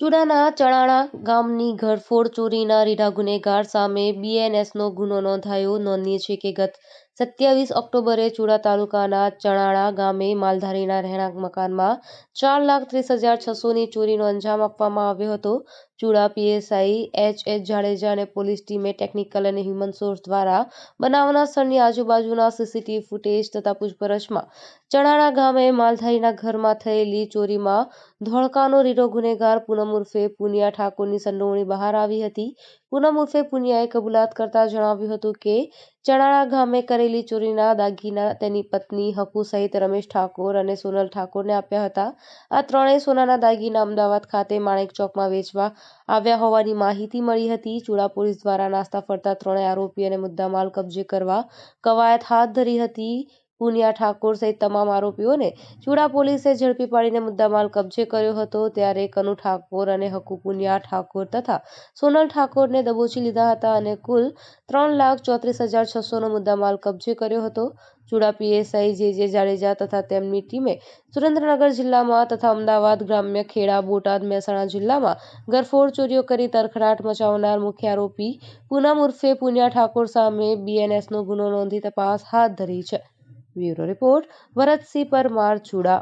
ચુડાના ચણાણા ગામની ઘરફોડ ચોરીના રીઢા ગુનેગાર સામે બીએનએસનો ગુનો નોંધાયો. નોંધનીય છે કે ગત સત્યાવીસ ઓક્ટોબરે ચુડા તાલુકાના ચણાણા ગામે માલધારીના રહેણાંક મકાનમાં ચાર લાખ ત્રીસ હજાર છસોની ચોરીનો અંજામ આપવામાં આવ્યો હતો. Chuda, PSI H H Jadeja અને પોલીસ ટીમે ટેકનિકલ અને હ્યુમન સોર્સ દ્વારા બનાવના સ્થળની આજુબાજુના સીસીટીવી ફૂટેજ તથા પૂછપરછમાં ચણાણા ગામે માલધારીના ઘરમાં થયેલી ચોરીમાં ધોળકાનો રીઢો ગુનેગાર પૂનમ ઉર્ફે પુનિયા ઠાકોરની સંડોવણી બહાર આવી હતી. પૂનમ ઉર્ફે પુનિયાએ કબૂલાત કરતા જણાવ્યું હતું કે, ચણાળા ગામે કરેલી ચોરીના દાગીના તેની પત્ની હકુ સહિત રમેશ ઠાકોર અને સોનલ ઠાકોરને આપ્યા હતા. આ ત્રણેય સોનાના દાગીના અમદાવાદ ખાતે માણેક ચોકમાં વેચવા આવ્યા હોવાની માહિતી મળી હતી. ચુડા પોલીસ દ્વારા નાસ્તા ફરતા ત્રણેય આરોપી અને મુદ્દામાલ કબજે કરવા કવાયત હાથ ધરી હતી. પુનિયા ઠાકોર સહિત તમામ આરોપીઓને ચુડા પોલીસે ઝડપી પાડીને મુદ્દામાલ કબજે કર્યો હતો. ત્યારે કનુ ઠાકોર અને હકુ પુનિયા ઠાકોર તથા સોનલ ઠાકોરને દબોચી લીધા હતા અને કુલ ત્રણ લાખ ચોત્રીસ હજાર છસોનો મુદ્દામાલ કબજે કર્યો હતો. ચુડા પીએસઆઈ જે જે જાડેજા તથા તેમની ટીમે સુરેન્દ્રનગર જિલ્લામાં તથા અમદાવાદ ગ્રામ્ય ખેડા બોટાદ મહેસાણા જિલ્લામાં ગરફોડ ચોરીઓ કરી તરખડાટ મચાવનાર મુખ્ય આરોપી પૂનમ ઉર્ફે પુનિયા ઠાકોર સામે બીએનએસનો ગુનો નોંધી તપાસ હાથ ધરી છે. Bureau report Bharatsinh Parmar Chuda.